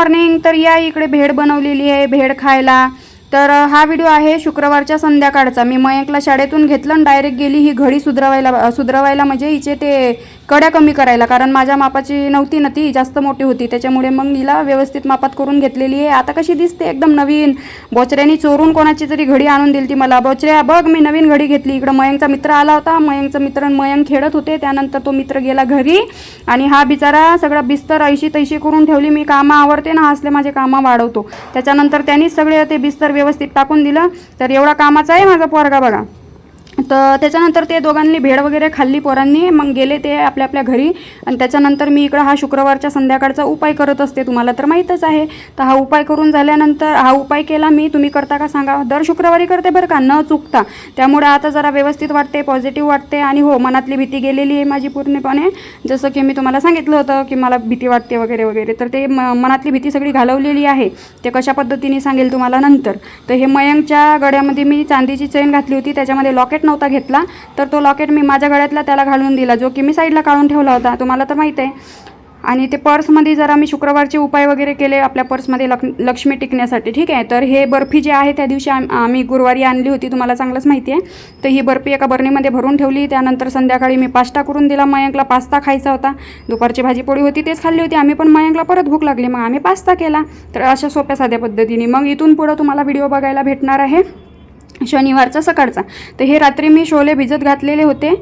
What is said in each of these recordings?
Morning तर या इकडे भेड बनवलेली आहे भेड खायला. तर हा व्हिडिओ आहे शुक्रवारच्या संध्याकाळचा. मी मयंकला शाळेतून घेतलं आणि डायरेक्ट गेली. ही घडी सुधरवायला सुधरवायला म्हणजे हिचे ते कड्या कमी करायला. कारण माझ्या मापाची नव्हती ना ती जास्त मोठी होती. त्याच्यामुळे मग हिला व्यवस्थित मापात करून घेतलेली आहे. आता कशी दिसते एकदम नवीन. बोचऱ्यानी चोरून कोणाची तरी घडी आणून दिली ती मला. बोचऱ्या बघ मी नवीन घडी घेतली. इकडं मयंकचा मित्र आला होता. मयंकचा मित्र मयंक खेळत होते. त्यानंतर तो मित्र गेला घरी. आणि हा बिचारा सगळा बिस्तर ऐशी तैशी करून ठेवली. मी कामं आवडते ना असले माझे कामं वाढवतो. त्याच्यानंतर त्यांनीच सगळे ते बिस्तर व्यवस्थित टाकून दिलं तर एवढा कामाचा आहे माझा पोरगा बघा. तर त्याच्यानंतर ते दोघांनी भेळ वगैरे खाल्ली पोरांनी मग गेले ते आपल्या आपल्या घरी. आणि त्याच्यानंतर मी इकडं हा शुक्रवारच्या संध्याकाळचा उपाय करत असते तुम्हाला तर माहीतच आहे. तर हा उपाय करून झाल्यानंतर हा उपाय केला मी तुम्ही करता का सांगा. दर शुक्रवारी करते बरं का न चुकता. त्यामुळे आता जरा व्यवस्थित वाटते पॉझिटिव्ह वाटते आणि हो मनातली भीती गेलेली आहे माझी पूर्णपणे. जसं की मी तुम्हाला सांगितलं होतं की मला भीती वाटते वगैरे वगैरे. तर ते म मनातली भीती सगळी घालवलेली आहे. ते कशा पद्धतीने सांगेल तुम्हाला नंतर. तर हे मयंकच्या गळ्यामध्ये मी चांदीची चेन घातली होती त्याच्यामध्ये लॉकेट नव्हता घेतला तर तो लॉकेट मी माझ्या गळ्यातला त्याला घालून दिला जो की मी साईडला काढून ठेवला होता. तुम्हाला तर माहीत आहे. आणि ते पर्समध्ये जरा मी शुक्रवारचे उपाय वगैरे केले आपल्या पर्समध्ये लक लक्ष्मी टिकण्यासाठी ठीक आहे? तर हे बर्फी जे आहे त्या दिवशी आम आम्ही गुरुवारी आणली होती तुम्हाला चांगलंच माहिती आहे. तर ही बर्फी एका बरणीमध्ये भरून ठेवली त्यानंतर संध्याकाळी मी पास्ता करून दिला. मयंकला पास्ता खायचा होता. दुपारची भाजीपोळी होती तेच खाल्ली होती. आम्ही पण मयंकला परत भूक लागली. मग आम्ही पास्ता केला. तर अशा सोप्या साध्या पद्धतीने. मग इथून पुढं तुम्हाला व्हिडिओ बघायला भेटणार आहे. शनिवारचा सकाळचा. तर हे रात्री मी शोले भिजत घातलेले होते.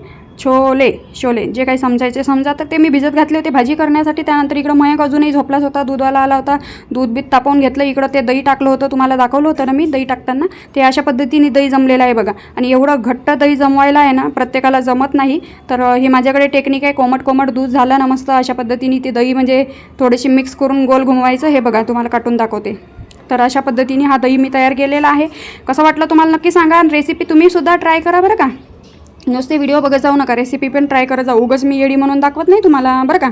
छोले शोले जे काही समजायचे समजा तर ते मी भिजत घातले होते भाजी करण्यासाठी. त्यानंतर इकडं मयंक अजूनही झोपलाच होता दूधवाला आला होता. दूध बीत तापवून घेतलं. इकडं ते दही टाकलं होतं तुम्हाला दाखवलं होतं ना मी दही टाकताना. ते अशा पद्धतीने दही जमलेलं आहे बघा. आणि एवढं घट्ट दही जमवायला आहे ना प्रत्येकाला जमत नाही. तर हे माझ्याकडे टेक्निक आहे. कोमट कोमट दूध झालं ना मस्त अशा पद्धतीने ते दही म्हणजे थोडीशी मिक्स करून गोल घुमवायचं. हे बघा तुम्हाला काटून दाखवते. तर अशा पद्धतीने हा दही मी तयार केलेला आहे. कसं वाटलं तुम्हाला नक्की सांगा आणि रेसिपी तुम्हीसुद्धा ट्राय करा बरं का? नुसते व्हिडिओ बघत जाऊ नका. रेसिपी पण ट्राय करत जाऊ. उगच मी येडी म्हणून दाखवत नाही तुम्हाला बरं का?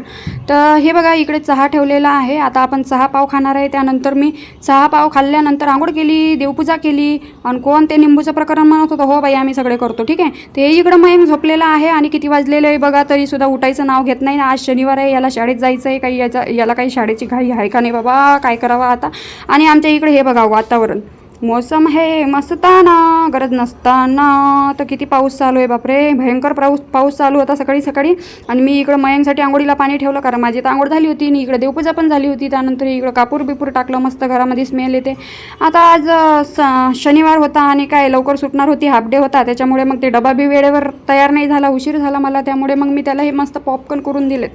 तर हे बघा इकडे चहा ठेवलेला आहे. आता आपण चहा पाव खाणार आहे. त्यानंतर मी चहा पाव खाल्ल्यानंतर आंघोळ केली देवपूजा केली. आणि कोण ते निंबूचं प्रकरण म्हणत होतं हो बाई आम्ही सगळे करतो ठीक आहे? ते इकडं मयम झोपलेलं आहे आणि किती वाजलेलं आहे बघा तरी सुद्धा उठायचं नाव घेत नाही. आज शनिवार आहे याला शाळेत जायचं आहे काही याचा याला काही शाळेची घाई आहे का नाही बाबा? काय करावं आता? आणि आमच्या इकडे हे बघा वातावरण. मौसम है मस्ताना गरज नसताना. तर किती पाऊस चालू आहे बापरे. भयंकर पाऊस पाऊस चालू होता सकाळी सकाळी. आणि मी इकडं मयांसाठी आंघोळीला पाणी ठेवलं कारण माझी तर आंघोळ झाली होती आणि इकडे देवपूजा पण झाली होती. त्यानंतर इकडं कापूर बिपूर टाकलं मस्त घरामध्ये स्मेल येते. आता आज स- शनिवार होता आणि काय लवकर सुटणार होती हाफ डे होता. त्याच्यामुळे मग ते डबा बी वेळेवर तयार नाही झाला उशीर झाला मला. त्यामुळे मग मी त्याला हे मस्त पॉपकॉर्न करून दिलेत.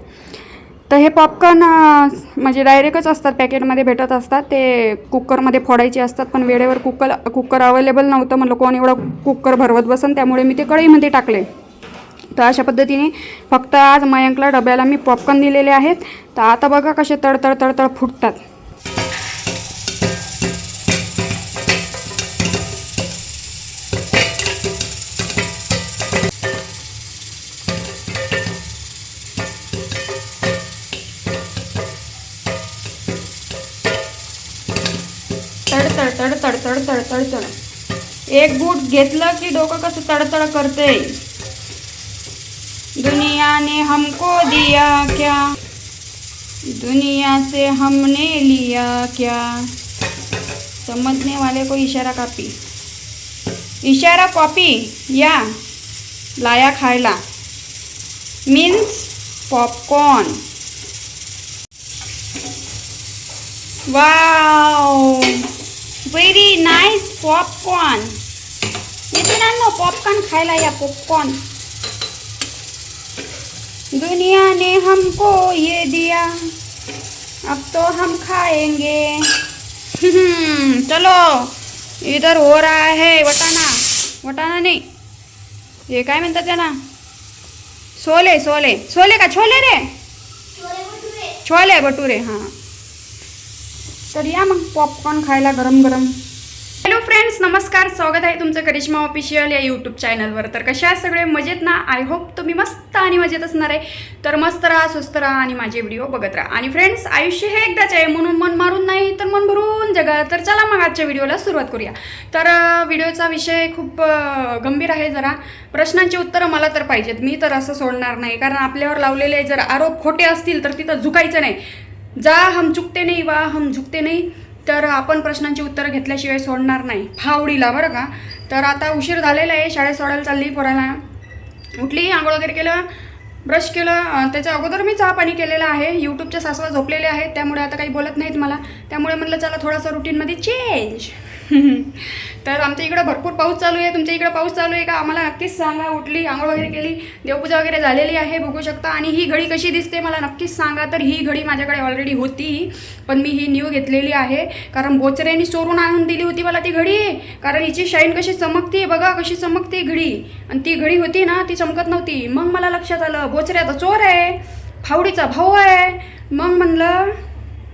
तर हे पॉपकॉर्न म्हणजे डायरेक्टच असतात पॅकेटमध्ये भेटत असतात. ते कुकरमध्ये फोडायचे असतात पण वेळेवर कुकर कुकर अवेलेबल नव्हतं म्हणलं कोण एवढं कुकर भरवत बसन त्यामुळे मी ते कढईमध्ये टाकले. तर अशा पद्धतीने फक्त आज मयंकला डब्याला मी पॉपकॉर्न दिलेले आहेत. तर आता बघा कसे तडतड तडतड फुटतात. तडतड तडतड. तड एक बूट घेतलं की डोकं कसं तडतड करते. दुनिया ने हमको दिया क्या? दुनिया से हमने लिया क्या? समझने वाले को इशारा कॉपी. इशारा कॉपी या लाया खायला. Means popcorn. Wow! Very nice popcorn मित्रांनो पॉपकॉर्न खायला या पॉपकॉर्न दुनिया ने हमको ये दिया अब तो हम खाएंगे चलो इधर हो रहा है वटाना वटाना नाही हे काय म्हणतात त्याला सोले सोले सोले का छोले रे छोले भटुरे हां तर या मग पॉपकॉर्न खायला गरम गरम हॅलो फ्रेंड्स नमस्कार. स्वागत आहे तुमचं करिश्मा ऑफिशियल या यूट्यूब चॅनलवर तर कशा सगळे? मजेत ना? आय होप तुम्ही मस्त आणि मजेत असणार आहे. तर मस्त राहा सुस्त राहा आणि माझे व्हिडिओ बघत राहा. आणि फ्रेंड्स आयुष्य हे एकदाच आहे. म्हणून मन मारून नाही तर मन भरून जगा. तर चला मग आजच्या व्हिडिओला सुरुवात करूया. तर व्हिडिओचा विषय खूप गंभीर आहे जरा. प्रश्नांची उत्तरं मला तर पाहिजेत. मी तर असं सोडणार नाही. कारण आपल्यावर लावलेले जर आरोप खोटे असतील तर तिथं झुकायचं नाही. जा हम चुकते नाही वा हम झुकते नाही. तर आपण प्रश्नांची उत्तरं घेतल्याशिवाय सोडणार नाही. फावडीला बरं का? तर आता उशीर झालेला आहे शाळेत सोडायला चालली पोराला. उठली आंघोळ वगैरे केलं ब्रश केलं त्याच्या अगोदर मी चहा पाणी केलेलं आहे. यूट्यूबच्या सासवा झोपलेले आहेत त्यामुळे आता काही बोलत नाहीत मला. त्यामुळे म्हटलं चला थोडासा रुटीनमध्ये चेंज तर आमच्या इकडं भरपूर पाऊस चालू आहे. तुमच्या इकडं पाऊस चालू आहे का? आम्हाला नक्कीच सांगा. उठली आंघोळ वगैरे केली देवपूजा वगैरे झालेली आहे बघू शकता. आणि ही घडी कशी दिसते मला नक्कीच सांगा. तर ही घडी माझ्याकडे ऑलरेडी होती पण मी ही न्यू घेतलेली आहे. कारण बोचऱ्यांनी चोरून आणून दिली होती मला ती घडी. कारण हिची शाईन कशी चमकते बघा कशी चमकते घडी. आणि ती घडी होती ना ती चमकत नव्हती. मग मला लक्षात आलं बोचऱ्याचा चोर आहे. फावडीचा भाऊ आहे. मग म्हणलं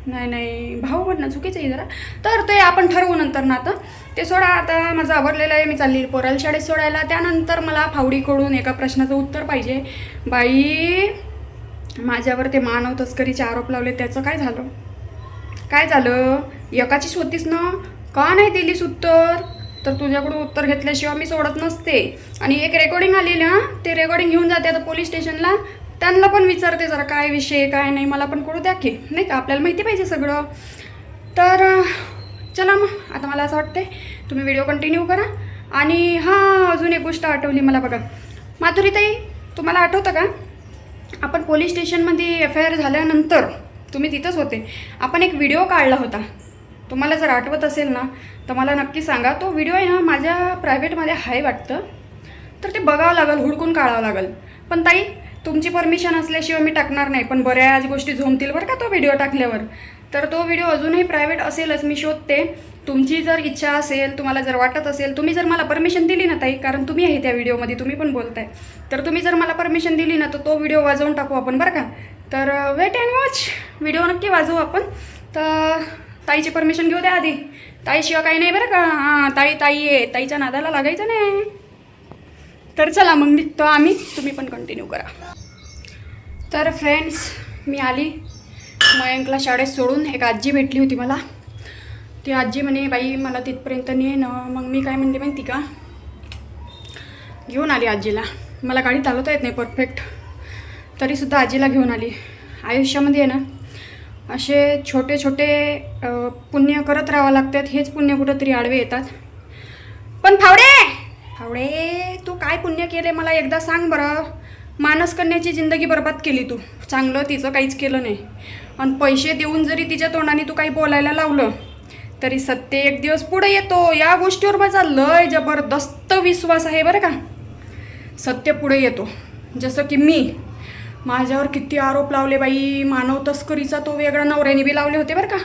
नाही नाही. भाऊ म्हणणं चुकीचं आहे जरा. तर ते आपण ठरवू नंतर ना आता ते सोडा आता माझं आवडलेलं आहे मी चालली पोराल शाळेत सोडायला. त्यानंतर मला फावडीकडून एका प्रश्नाचं उत्तर पाहिजे. बाई माझ्यावर ते मानव तस्करीचे आरोप लावले त्याचं काय झालं? काय झालं? एकाचीच होतीस ना? का नाही दिलीस उत्तर? तर तुझ्याकडून उत्तर घेतल्याशिवाय मी सोडत नसते. आणि एक रेकॉर्डिंग आलेली ना ते रेकॉर्डिंग घेऊन जाते आता पोलीस स्टेशनला त्यांना पण विचारते जरा काय विषय काय नाही मला पण कळू द्या की. नाही का? आपल्याला माहिती पाहिजे सगळं. तर चला मग. आता मला असं वाटते तुम्ही व्हिडिओ कंटिन्यू करा. आणि हां अजून एक गोष्ट आठवली मला बघा. माधुरीताई तुम्हाला आठवतं का? आपण पोलीस स्टेशनमध्ये एफ आय आर झाल्यानंतर तुम्ही तिथंच होते. आपण एक व्हिडिओ काढला होता. तुम्हाला जर आठवत असेल ना तर मला नक्की सांगा. तो व्हिडिओ आहे ना माझ्या प्रायव्हेटमध्ये आहे वाटतं. तर ते बघावं लागेल हुडकून काढावं लागेल. पण ताई तुमची परमिशन असल्याशिवाय मी टाकणार नाही पण बऱ्याच गोष्टी झोमतील बरं का तो व्हिडिओ टाकल्यावर. तर तो व्हिडिओ अजूनही प्रायव्हेट असेलच मी शोधते. तुमची जर इच्छा असेल तुम्हाला जर वाटत असेल तुम्ही जर मला परमिशन दिली ना ताई कारण तुम्ही आहे त्या व्हिडिओमध्ये तुम्ही पण बोलताय. तर तुम्ही जर मला परमिशन दिली ना तर तो व्हिडिओ वाजवून टाकू आपण बरं का. तर वेट अँड वॉच व्हिडिओ नक्की वाजवू आपण. तर ताईची परमिशन घेऊ द्या आधी. ताईशिवाय काही नाही बरं का. हां ताई ताई आहे. ताईच्या नादाला लागायचं नाही. तर चला मग निघतो आम्ही. तुम्ही पण कंटिन्यू करा. तर फ्रेंड्स मी आली. मयंकला शाळेत सोडून एक आजी भेटली होती मला. ती आजी म्हणे बाई मला तिथपर्यंत ने ना. मग मी काय म्हणते माहिती का? घेऊन आली आजीला. मला गाडी चालवता येत नाही परफेक्ट तरीसुद्धा आजीला घेऊन आली. आयुष्यामध्ये आहे ना असे छोटे छोटे पुण्य करत राहावं लागतात. हेच पुण्य कुठंतरी आडवे येतात. पण फावडे! फावडे तू काय पुण्य केले मला एकदा सांग बरं. मानस कन्याची जिंदगी बरबाद केली तू. चांगलं तिचं काहीच केलं नाही. आणि पैसे देऊन जरी तिच्या तोंडाने तू काही बोलायला लावलं तरी सत्य एक दिवस पुढे येतो. या गोष्टीवर माझा लय जबरदस्त विश्वास आहे बरं का. सत्य पुढे येतो. जसं की मी माझ्यावर किती आरोप लावले बाई. मानव तस्करीचा तो वेगळा नवऱ्याने बी लावले होते बरं का.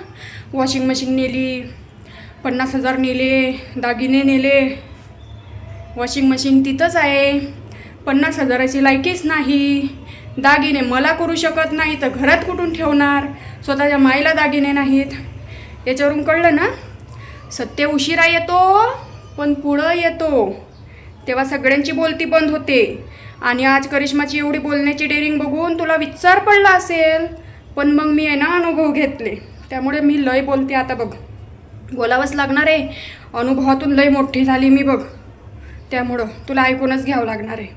वॉशिंग मशीन नेली पन्नास हजार नेले दागिने नेले वॉशिंग मशीन तिथंच आहे. पन्नास हजाराची लायकीच नाही. दागिने मला करू शकत नाही तर घरात कुठून ठेवणार? स्वतःच्या माईला दागिने नाहीत. याच्यावरून कळलं ना? सत्य उशिरा येतो पण पुढं येतो. तेव्हा सगळ्यांची बोलती बंद होते. आणि आज करिश्माची एवढी बोलण्याची डेअरिंग बघून तुला विचार पडला असेल पण मग मी आहे ना अनुभव घेतले. त्यामुळे मी लय बोलते आता बघ. बोलावंच लागणार आहे. अनुभवातून लय मोठी झाली मी बघ. त्यामुळं तुला ऐकूनच घ्यावं लागणार आहे.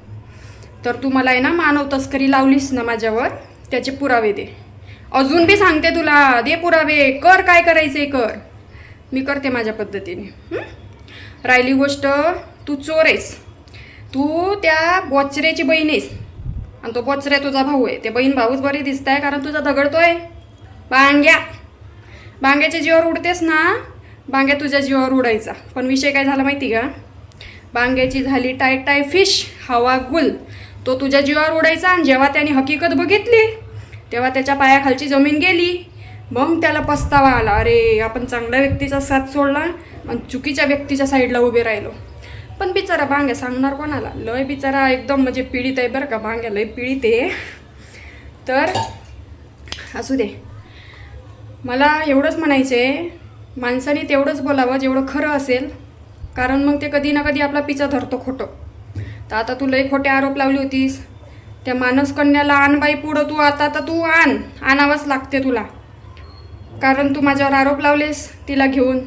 तर तू मला आहे ना मानव तस्करी लावलीस ना माझ्यावर त्याचे पुरावे दे. अजून बी सांगते तुला दे पुरावे कर काय करायचे कर. मी करते माझ्या पद्धतीने राहिली गोष्ट तू चोर आहेस. तू त्या बोचऱ्याची बहीण आहेस. आणि तो बोचऱ्या तुझा भाऊ आहे. ते बहीण भाऊच बरी दिसत आहे कारण तुझा दगडतोय. बांग्या बांग्याच्या जीवावर उडतेस ना बांग्या तुझ्या जीवावर उडायचा. पण विषय काय झाला माहिती का? बांग्याची झाली टाय टाय फिश हवा गुल. तो तुझ्या जीवावर उडायचा आणि जेव्हा त्याने हकीकत बघितली तेव्हा त्याच्या पायाखालची जमीन गेली. मग त्याला पस्तावा आला. अरे आपण चांगल्या व्यक्तीचा साथ सोडला आणि चुकीच्या व्यक्तीच्या साईडला उभे राहिलो. पण बिचारा बांग्या सांगणार कोणाला? लय बिचारा एकदम म्हणजे पीडित आहे बरं का बांग्या लय पीडित आहे. तर असू दे. मला एवढंच म्हणायचं आहे माणसाने तेवढंच बोलावं जेवढं खरं असेल. कारण मग ते कधी ना कधी आपला पिचा धरतो खोटं. तर आता तू लई खोटे आरोप लावली होतीस. त्या मानस कन्याला आण बाई पुढं तू आता तर तू आण. आणावंच लागते तुला. कारण तू माझ्यावर आरोप लावलेस तिला घेऊन.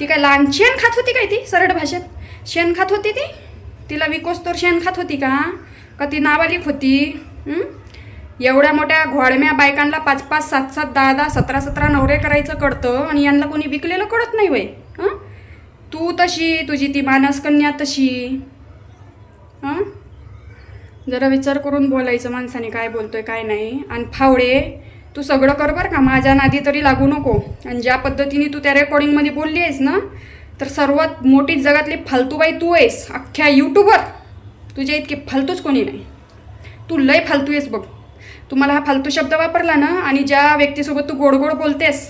ती काय लहान शेण खात होती काय ती? सरळ भाषेत. शेण खात होती ती? तिला विकोस तर शेण खात होती का? का ती नाबालिक होती? एवढ्या मोठ्या घोळम्या बायकांना पाच पाच सात सात दहा दहा सतरा सतरा नवरे करायचं कळतं आणि यांना कोणी विकलेलं कळत नाही बाई तू तशी तुझी ती मानसकन्या तशी. हां? जरा विचार करून बोलायचं माणसाने काय बोलतोय काय नाही. आणि फावडे तू सगळं कर बरं का माझ्या नादी तरी लागू नको. आणि ज्या पद्धतीने तू त्या रेकॉर्डिंगमध्ये बोलली आहेस ना तर सर्वात मोठी जगातली फालतूबाई तू आहेस अख्ख्या यूट्यूबवर तुझ्या इतके फालतूच कोणी नाही. तू लय फालतू आहेस बघ. तू मला हा फालतू शब्द वापरला ना आणि ज्या व्यक्तीसोबत तू गोड गोड बोलतेस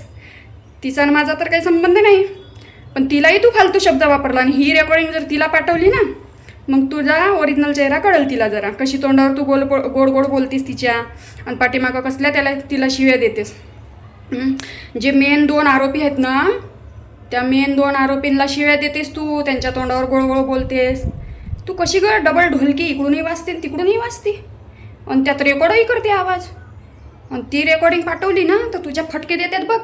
तिचा आणि माझा तर काही संबंध नाही. पण तिलाही तू फालतू शब्द वापरला आणि ही रेकॉर्डिंग जर तिला पाठवली ना मग तुझा ओरिजिनल चेहरा कळेल तिला जरा. कशी तोंडावर तू गोल गोड गोड बोलतीस तिच्या आणि पाठीमागं कसल्या त्याला तिला शिव्या देतेस. जे मेन दोन आरोपी आहेत ना त्या मेन दोन आरोपींना शिव्या देतेस तू त्यांच्या तोंडावर गोळगोळ बोलतेस. तू कशी ग डबल ढोलकी इकडूनही वाजते आणि तिकडूनही वाजते? आणि त्यात रेकॉर्डही करते आवाज. आणि ती रेकॉर्डिंग पाठवली ना तर तुझ्या फटके देतात बघ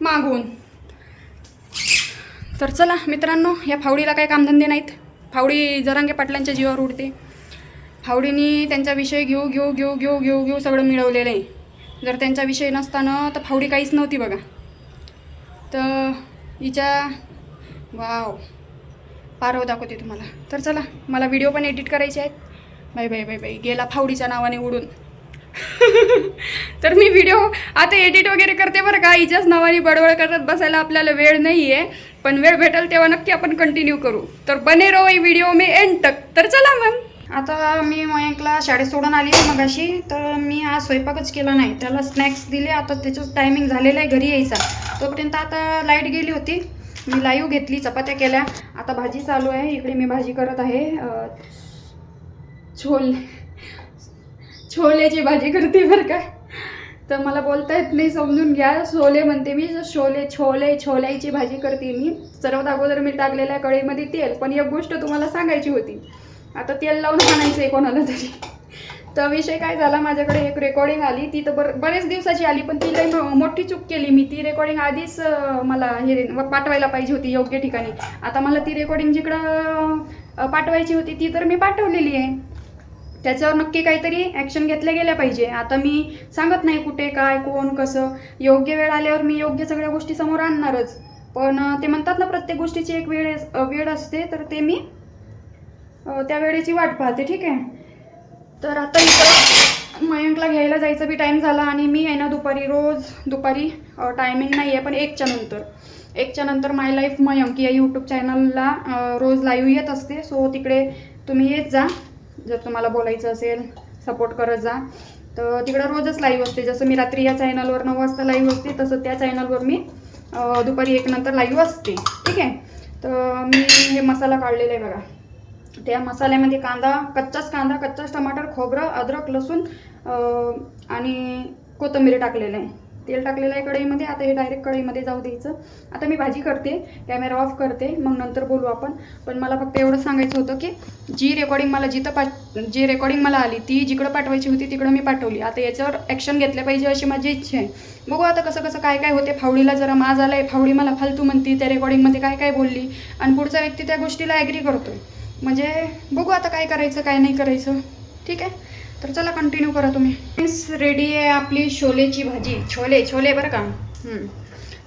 मागून. तर चला मित्रांनो या फावडीला काही कामधंदे नाहीत. फावडी जरांगे पाटलांच्या जीवावर उडते. फावडीनी त्यांचा विषय घेऊ घेऊ घेऊ घेऊ घेऊ घेऊ सगळं मिळवलेलं आहे. जर त्यांचा विषय नसताना तर फावडी काहीच नव्हती बघा. तर हिच्या वाव. पारव दाखवते तुम्हाला. तर चला मला व्हिडिओ पण एडिट करायचे आहेत. Bye bye bye bye. गेला फावडीच्या नावाने उडून. तर मी व्हिडिओ आता एडिट वगैरे करते बरं का. हिच्याच नावाने बडबड करत बसायला आपल्याला वेळ नाही आहे पण वेळ भेटेल तेव्हा नक्की आपण कंटिन्यू करू. तर बने रहो ही व्हिडिओ मी एंड तक. तर चला मग. आता मी मयंकला शाळेत सोडून आली मगाशी. तर मी आज स्वयंपाकच केला नाही. त्याला स्नॅक्स दिले. आता त्याचं टायमिंग झालेलं आहे घरी यायचा. तोपर्यंत आता लाइट गेली होती. मी लाईव्ह घेतली चपात्या केल्या. आता भाजी चालू आहे. इकडे मी भाजी करत आहे. अं, छोले. छोलेची भाजी करते बरं का. तर मला बोलता येत नाही समजून घ्या. छोले म्हणते मी छोले छोले छोल्याची भाजी करते मी. सर्वात अगोदर मी टाकलेल्या कढईमध्ये तेल पण एक गोष्ट तुम्हाला सांगायची होती. आता तेल लावून आणायचं आहे कोणाला तरी. तर विषय काय झाला माझ्याकडे एक रेकॉर्डिंग आली. ती तर बर बरेच दिवसाची आली पण ती लई मोठी चूक केली मी. ती रेकॉर्डिंग आधीच मला हे पाठवायला पाहिजे होती योग्य ठिकाणी. आता मला ती रेकॉर्डिंग जिकडं पाठवायची होती ती तर मी पाठवलेली आहे. त्याच्यावर नक्की काहीतरी ॲक्शन घेतल्या गेल्या पाहिजे. आता मी सांगत नाही कुठे काय कोण कसं. योग्य वेळ आल्यावर मी योग्य सगळ्या गोष्टी समोर आणणारच. पण ते म्हणतात ना प्रत्येक गोष्टीची एक वेळ वेळ असते तर ते मी त्या वेळेची वाट पाहते ठीक आहे? तर आता इकडं मयंकला घ्यायला जायचा बी टाईम झाला आणि मी आहे ना दुपारी रोज दुपारी टायमिंग नाही आहे पण एकच्या नंतर. एकच्या नंतर माय लाईफ मयंक या यूट्यूब चॅनलला रोज लाईव्ह येत असते. सो तिकडे तुम्ही येत जा. जर तुम्हाला बोलायचं असेल सपोर्ट करत जा. तर तिकडं रोजच लाईव्ह असते. जसं मी रात्री या चॅनलवर नऊ वाजता लाईव्ह असते तसं त्या चॅनलवर मी दुपारी एक नंतर लाईव्ह असते. ठीक आहे? तर मी हे मसाला काढलेला आहे बघा. त्या मसाल्यामध्ये कांदा कच्चाच कांदा कच्चाच टमाटर खोबरं अद्रक लसूण आणि कोथिंबीर टाकलेलं आहे. तेल टाकलेलं आहे कढईमध्ये. आता हे डायरेक्ट कढईमध्ये जाऊ द्यायचं. आता मी भाजी करते कॅमेरा ऑफ करते मग नंतर बोलू आपण. पण मला फक्त एवढं सांगायचं होतं की जी रेकॉर्डिंग मला जिथं पाठ जी रेकॉर्डिंग मला आली ती जिकडं पाठवायची होती तिकडं मी पाठवली. आता याच्यावर ॲक्शन घेतलं पाहिजे अशी माझी इच्छा आहे. बघू आता कसं कसं काय काय होते. फावडीला जरा माज आला आहे फावडी मला फालतू म्हणती त्या रेकॉर्डिंगमध्ये काय काय बोलली. आणि पुढचा व्यक्ती त्या गोष्टीला ॲग्री करतो म्हणजे बघू आता काय करायचं काय नाही करायचं. ठीक आहे? तर चला कंटिन्यू करा तुम्ही. रेडी आहे आपली छोलेची भाजी. छोले छोले बरं का?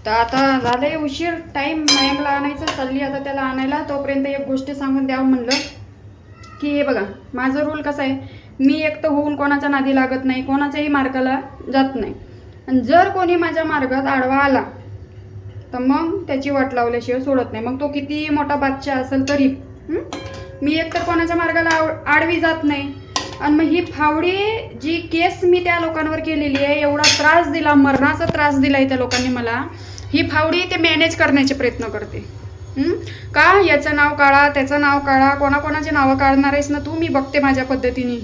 तर आता झालंय उशीर. टाईम मयंकला आणायचं चालली आता त्याला आणायला. तोपर्यंत एक गोष्ट सांगून द्यावं म्हणलं की हे बघा माझं रूल कसा आहे? मी एकटं होऊन कोणाच्या नादी लागत नाही कोणाच्याही मार्गाला जात नाही. आणि जर कोणी माझ्या मार्गात आडवा आला तर मग त्याची वाट लावल्याशिवाय सोडत नाही. मग तो किती मोठा बादशाह असेल तरी. मी मी एकतर कोणाच्या मार्गाला आव आडवी जात नाही. आणि मग ही फावडी जी केस मी त्या लोकांवर केलेली आहे एवढा त्रास दिला मरणाचा त्रास दिला आहे त्या लोकांनी मला ही फावडी ते मॅनेज करण्याचे प्रयत्न करते. का याचं नाव काढा त्याचं नाव काढा कोणाकोणाचे नावं काढणार आहेस ना तू मी बघते माझ्या पद्धतीने.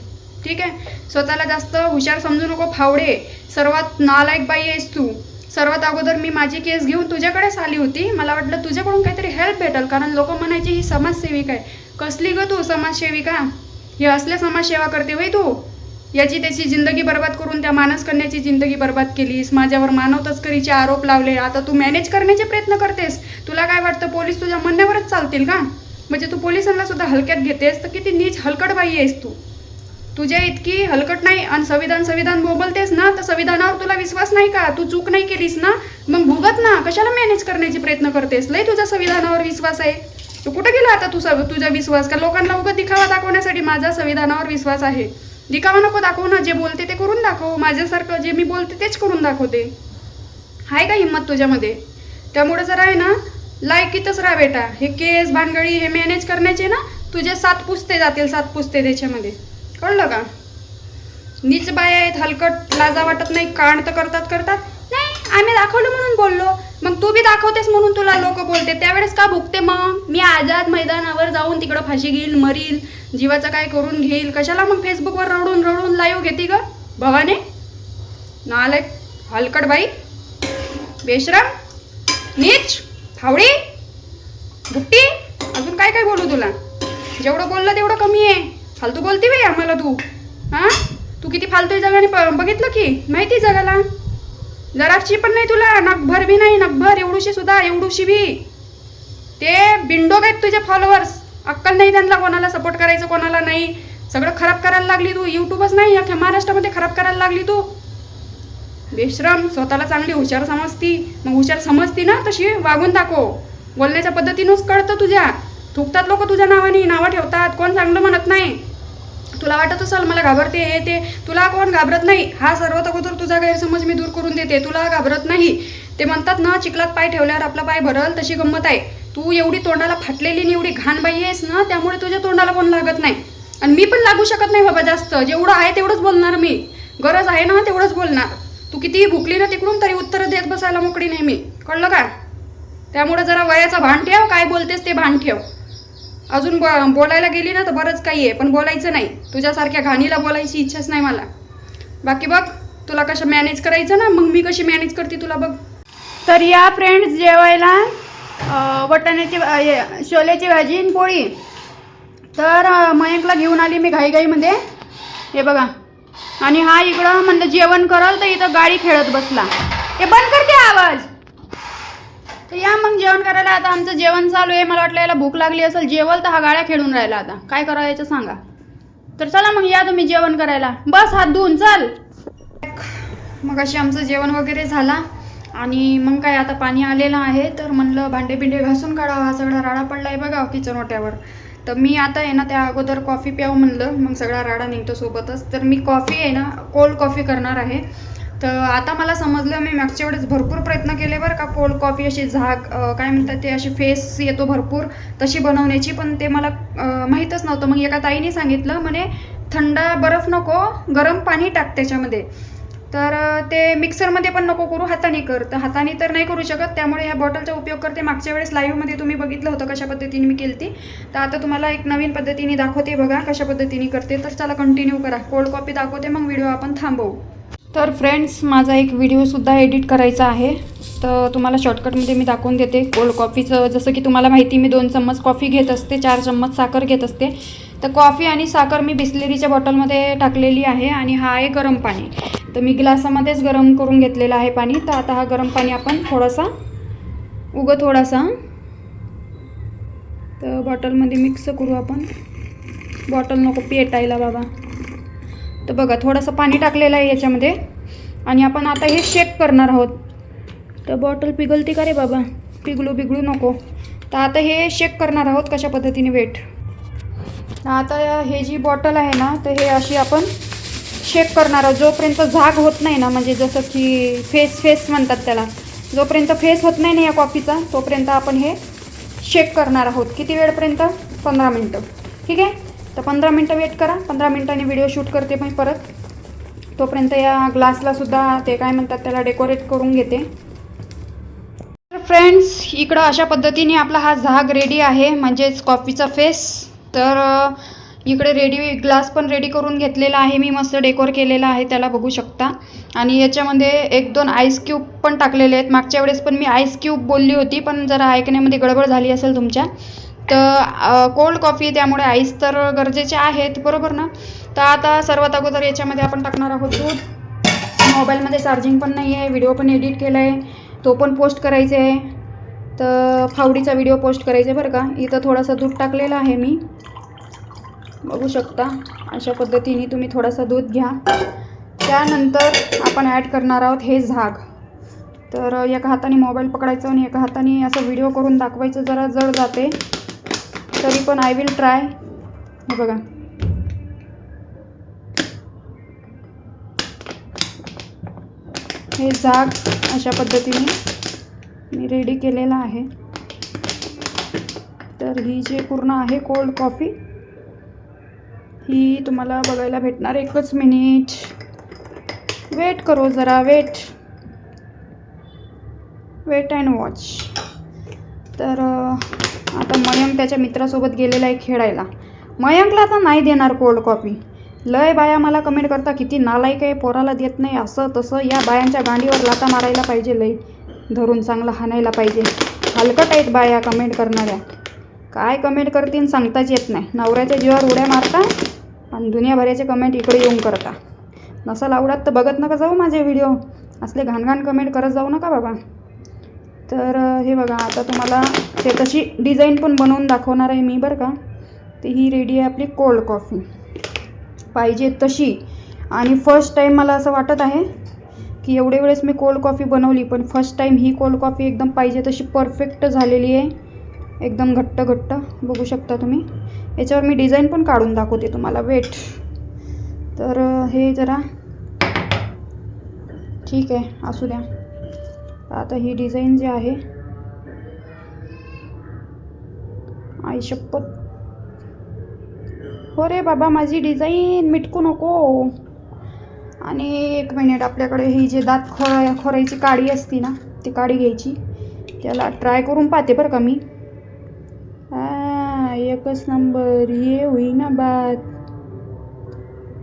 ठीक आहे? स्वतःला जास्त हुशार समजू नको फावडे. सर्वात नालायक बाई आहेस तू. सर्वात अगोदर मी माझी केस घेऊन तुझ्याकडेच आली होती. मला वाटलं तुझ्याकडून काहीतरी हेल्प भेटेल कारण लोक म्हणायची ही समाजसेविका आहे. कसली ग तू समाजसेविका? हे असल्या समाजसेवा करते होय तू? याची त्याची जिंदगी बर्बाद करून त्या मानस कन्याची जिंदगी बर्बाद केलीस. माझ्यावर मानव तस्करीचे आरोप लावले. आता तू मॅनेज करण्याचे प्रयत्न करतेस. तुला काय वाटतं पोलीस तुझ्या म्हणण्यावरच चालतील का? म्हणजे तू पोलिसांना सुद्धा हलक्यात घेतेस. तर किती नीच हलकट बाई आहेस तू. तुझ्या इतकी हलकट नाही आणि संविधान संविधान बोबलतेस ना तर संविधानावर तुला विश्वास नाही का? तू चूक नाही केलीस ना? मग भुगत ना. कशाला मॅनेज करण्याचे प्रयत्न करतेस? लय तुझा संविधानावर विश्वास आहे. तू कुठं गेला आता तू सव- तुझा विश्वास? का लोकांना उगत दिखावा दाखवण्यासाठी माझा संविधानावर विश्वास आहे? दिखावा नको दाखव ना जे बोलते ते करून दाखव. माझ्यासारखं जे मी बोलते तेच करून दाखवते. आहे का हिंमत तुझ्यामध्ये? त्यामुळे जर आहे ना लायकीतच राहा बेटा. हे केस भानगडी हे मॅनेज करण्याचे ना तुझे सात पुसते जातील सात पुसते त्याच्यामध्ये. कळलं का? नीच बाया आहेत हलकट लाजा वाटत नाही काण तर करतात करतात. नाही आम्ही दाखवलं म्हणून बोललो. मग तू बी दाखवतेस म्हणून तुला लोक बोलते. त्यावेळेस का भुकते मग? मी आझाद मैदानावर जाऊन तिकडं फाशी घेईल मरील जीवाचं काय करून घेईल? कशाला मग फेसबुकवर रडून रडून लाईव्ह घेते ग? भवाने? नाले हलकट बाई. बेशरम नीच फावडी बुट्टी. अजून काय काय बोलू तुला? जेवढं बोललं तेवढं कमी आहे. फालतू बोलते बाई आम्हाला तू. हां? तू किती फालतू जगाने प- बघितलं की? माहिती जगाला? जराशी पण नाही तुला नकभर बी नाही नकभर एवढूशी सुद्धा एवढूशी बी. ते बिंडोक आहेत तुझे फॉलोअर्स अक्कल नाही त्यांना कोणाला सपोर्ट करायचं कोणाला नाही. सगळं खराब करायला लागली तू. यूट्यूबच नाही अख्ख्या महाराष्ट्रामध्ये खराब करायला लागली तू. बेश्रम स्वतःला चांगली हुशार समजती. मग हुशार समजती ना तशी वागून दाखव. बोलण्याच्या पद्धतीनंच कळतं तुझ्या. थुकतात लोक तुझ्या नावाने नावं ठेवतात. कोण चांगलं म्हणत नाही. तुला वाटत असेल मला घाबरते हे ते. तुला कोण घाबरत नाही? हा सर्वात अगोदर तुझा गैरसमज मी दूर करून देते. तुला घाबरत नाही. ते म्हणतात ना चिखलात पाय ठेवल्यावर आपला पाय भरल तशी गंमत आहे. तू एवढी तोंडाला फाटलेली आणि एवढी घाण बाई आहेस ना त्यामुळे तुझ्या तोंडाला पण लागत नाही. आणि मी पण लागू शकत नाही बाबा जास्त. जेवढं आहे तेवढंच बोलणार मी. गरज आहे ना तेवढंच बोलणार. तू कितीही भुकली ना तिकडून तरी उत्तरं देत बसायला मोकळी नाही मी. कळलं का? त्यामुळे जरा वयाचा भान ठेव. काय बोलतेस ते भान ठेव. अजून ब- बोलायला गेली ना तर बरंच काही आहे. पण बोलायचं नाही. तुझ्यासारख्या घाणीला बोलायची इच्छाच नाही मला. बाकी बघ तुला कसं मॅनेज करायचं ना मग मी कशी मॅनेज करते तुला बघ. तर या फ्रेंड्स जेवायला वटाण्याची शोल्याची भा- भाजी आणि पोळी. तर मयंकला घेऊन आली मी घाईघाईमध्ये. हे बघा. आणि हा इकडं म्हणलं जेवण करल तर इथं गाडी खेळत बसला. हे बंद करते आवाज. तर या मग जेवण करायला आता आमचं जेवण चालू आहे. मला वाटलं याला भूक लागली असेल जेवल तर हा गाड्या खेळून राहिला आता. काय करायचं सांगा. तर चला मग या तुम्ही जेवण करायला. बस हात धुवून चल. मग अशी आमचं जेवण वगैरे झाला. आणि मग काय आता पाणी आलेलं आहे. तर म्हणलं भांडे बिंडे घासून काढावं. हा सगळा राडा पडला आहे बघा किचन ओट्यावर. तर मी आता आहे ना त्या अगोदर कॉफी प्यावं म्हणलं. मग सगळा राडा निघतो सोबतच. तर मी कॉफी आहे ना कोल्ड कॉफी करणार आहे. तर आता मला समजलं मी मागच्या वेळेस भरपूर प्रयत्न केले बरं का कोल्ड कॉफी अशी झाग काय म्हणतात ते अशी फेस येतो भरपूर तशी बनवण्याची पण ते मला माहीतच नव्हतं. मग एका ताईने सांगितलं म्हणे थंड बर्फ नको गरम पाणी टाक त्याच्यामध्ये. तर ते मिक्सरमध्ये पण नको करू हाताने कर. तर हाताने तर नाही करू शकत त्यामुळे ह्या बॉटलचा उपयोग करते. मागच्या वेळेस लाईव्हमध्ये तुम्ही बघितलं होतं कशा पद्धतीने मी केली तर आता तुम्हाला एक नवीन पद्धतीने दाखवते बघा कशा पद्धतीने करते. तर चला कंटिन्यू करा. कोल्ड कॉपी दाखवते मग व्हिडिओ आपण थांबवू. तर फ्रेंड्स माझा एक व्हिडिओसुद्धा एडिट करायचा आहे. तर तुम्हाला शॉर्टकटमध्ये मी दाखवून देते. कोल्ड कॉफीचं जसं की तुम्हाला माहिती मी दोन चम्मच कॉफी घेत असते चार चम्मच साखर घेत असते. तर कॉफी आणि साखर मी बिस्लेरीच्या बॉटलमध्ये टाकलेली आहे आणि हा आहे गरम पाणी. तर मी ग्लासामध्येच गरम करून घेतलेलं आहे पाणी. तर आता हा गरम पाणी आपण थोडासा उगं थोडासा. तर बॉटलमध्ये मिक्स करू आपण. बॉटल नको पेटायला बाबा. तर बघा थोडंसं पाणी टाकलेलं आहे याच्यामध्ये. आणि आपण आता हे शेक करणार आहोत. तर बॉटल पिघलती का रे बाबा? पिघलू बिघडू नको. तर आता हे शेक करणार आहोत कशा पद्धतीने वेट. आता हे जी बॉटल आहे ना तर हे अशी आपण शेक करणार आहोत. जोपर्यंत झाग होत नाही ना म्हणजे जसं की फेस फेस म्हणतात त्याला. जोपर्यंत फेस होत नाही ना या कॉफीचा तोपर्यंत आपण हे शेक करणार आहोत. किती वेळपर्यंत? पंधरा मिनटं. ठीक आहे? तर पंधरा मिनटं वेट करा. पंधरा मिनटांनी व्हिडिओ शूट करते मी परत. तोपर्यंत या ग्लासला सुद्धा ते काय म्हणतात त्याला डेकोरेट करून घेते. तर फ्रेंड्स इकडं अशा पद्धतीने आपला हा झाग रेडी आहे. म्हणजेच कॉफीचा फेस तर इकडे रेडी ग्लास पण रेडी करून घेतलेला आहे. मी मस्त डेकोर केलेला आहे. त्याला बघू शकता. आणि याच्यामध्ये एक दोन आईस क्यूब पण टाकलेले आहेत. मागच्या वेळेस पण मी आईस क्यूब बोलली होती पण जरा ऐकण्यामध्ये गडबड झाली असेल तुमच्या. तर कोल्ड कॉफी त्यामुळे आईस तर गरजेचे आहेत बरोबर ना? तर आता सर्वात अगोदर याच्यामध्ये आपण टाकणार आहोत दूध. मोबाईलमध्ये चार्जिंग पण नाही आहे व्हिडिओ पण एडिट केला आहे तो पण पोस्ट करायचा आहे. तर फावडीचा व्हिडिओ पोस्ट करायचा आहे बरं का? इथं थोडंसं दूध टाकलेलं आहे मी. बघू शकता अशा पद्धतीने तुम्ही थोडंसं दूध घ्या. त्यानंतर आपण ॲड करणार आहोत हे झाग. तर एका हाताने मोबाईल पकडायचं आणि एका हाताने असं व्हिडिओ करून दाखवायचं जरा जड जाते. तरी पण आय विल ट्राय हे बघा. हे जाग अशा पद्धतीने मी रेडी केलेला आहे. तर ही जे पूर्ण आहे कोल्ड कॉफी ही तुम्हाला बघायला भेटणार एकच मिनिट वेट करो जरा वेट वेट अँड वॉच तर आता मयंक त्याच्या मित्रासोबत गेलेला आहे खेळायला. मयंकला आता नाही देणार कोल्ड कॉफी लय बाया मला कमेंट करता किती नालायक आहे पोराला देत नाही असं तसं या बायांच्या गांडीवर लाता मारायला पाहिजे लय. धरून चांगलं हाणायला पाहिजे. हलकट आहेत बाया कमेंट करणाऱ्या. काय कमेंट करतीन सांगताच येत नाही. नवऱ्याच्या जीवावर उड्या मारता आणि दुनियाभराचे कमेंट इकडे येऊन करता. नसाल आवडत तर बघत नका जाऊ माझे व्हिडिओ असले घाणघाण कमेंट करत जाऊ नका बाबा. तर हे बघा आता तुम्हाला ते तशी डिझाईन पण बनवून दाखवणार आहे मी बरं का. ती ही रेडी आहे आपली कोल्ड कॉफी पाहिजे तशी. आणि फर्स्ट टाईम मला असं वाटत आहे की एवढे वेळेस मी कोल्ड कॉफी बनवली पण फर्स्ट टाईम ही कोल्ड कॉफी एकदम पाहिजे तशी परफेक्ट झालेली आहे. एकदम घट्ट घट्ट. बघू शकता तुम्ही. याच्यावर मी डिझाईन पण काढून दाखवते तुम्हाला. वेट तर हे जरा ठीक आहे. असू द्या. आता ही डिझाईन जी आहे आई शपथ. हो रे बाबा माझी डिझाईन मिटकू नको. आणि एक मिनिट आपल्याकडे ही जे दात खोरा खोरायची काडी असती ना ती काडी घ्यायची. त्याला ट्राय करून पाहते बरं का मी. एकच नंबर ये होईना बात.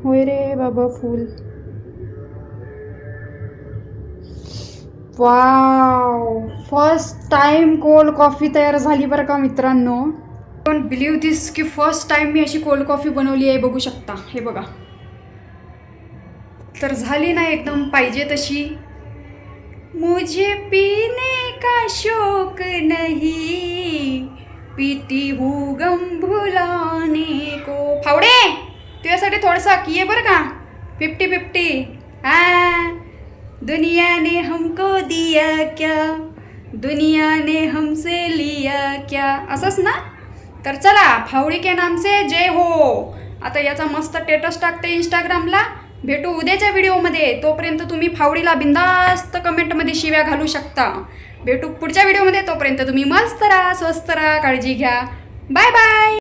होय रे बाबा full. Wow first time cold coffee तयार झाली बरं का मित्रांनो. डोंट बिलीव दिस की फर्स्ट टाइम मी अशी कोल्ड कॉफी बनवली आहे बघू शकता. हे बघा. तर झाली ना एकदम पाहिजे तशी. मुझे पीने का शौक नहीं. पीती हूँ गम भुलाने को. फावडे तुझ्यासाठी थोडसा किये बरं का. फिफ्टी फिफ्टी हा दुनिया ने हमको दिया क्या? दुनिया ने हमसे लिया क्या? असंच ना? तर चला फावडी के नामचे जय हो. आता याचा मस्त टेटस टाकते इंस्टाग्रामला भेटू उद्याच्या व्हिडिओमध्ये तोपर्यंत तुम्ही फावडीला बिंदास्त कमेंटमध्ये शिव्या घालू शकता. भेटू पुढच्या व्हिडिओमध्ये तोपर्यंत तुम्ही मस्त राहा स्वस्त राहा काळजी घ्या. Bye bye